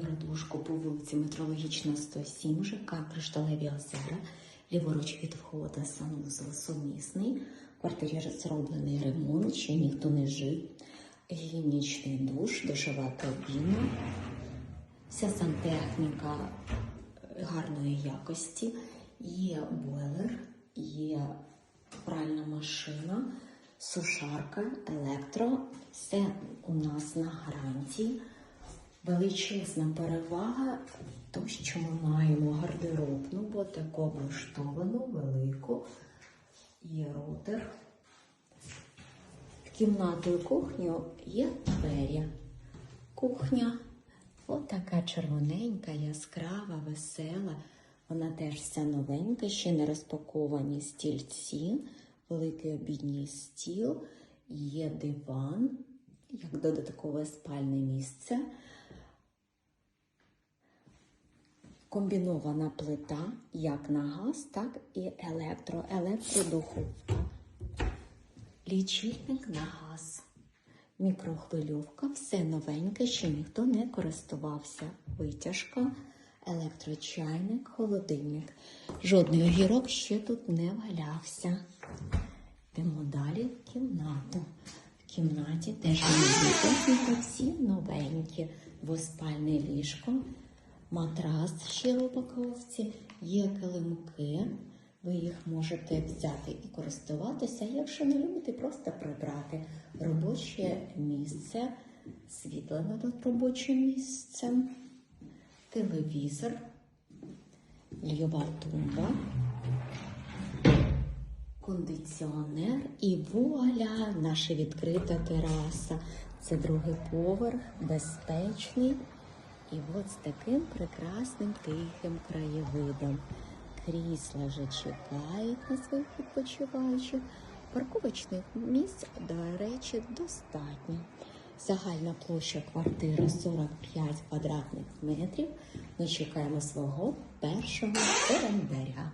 Євродушку по вулиці Метрологічна 107, ЖК Кришталеві озера, ліворуч від входу санвузол сумісний. В квартирі зроблений ремонт, ще ніхто не жив. Гігієнічний душ, душова кабіна. Вся сантехніка гарної якості. Є бойлер, є пральна машина, сушарка, електро. Все у нас на гарантії. Величезна перевага, то, що ми маємо гардеробну, бо таку облаштовану, велику. Є рутер. В кімнату і кухню є двері. Кухня отака червоненька, яскрава, весела. Вона теж вся новенька, ще не розпаковані стільці, великий обідній стіл, є диван, як додаткове спальне місце. Комбінована плита як на газ, так і електро, електродуховка. Лічильник на газ. Мікрохвильовка, все новеньке, ще ніхто не користувався. Витяжка, електрочайник, холодильник. Жодний огірок ще тут не валявся. Йдемо далі в кімнату. В кімнаті теж є техніка, всі новенькі. Двоспальне ліжко, матрас в упаковці, є килимки. Ви їх можете взяти і користуватися. Якщо не любите, просто прибрати робоче місце, світло над робочим місцем, телевізор, льова тумба, кондиціонер і вуаля, наша відкрита тераса. Це другий поверх, безпечний. І от з таким прекрасним тихим краєвидом. Крісла вже чекають на своїх відпочиваючих. Парковочних місць, до речі, достатньо. Загальна площа квартири 45 квадратних метрів. Ми чекаємо свого першого орендаря.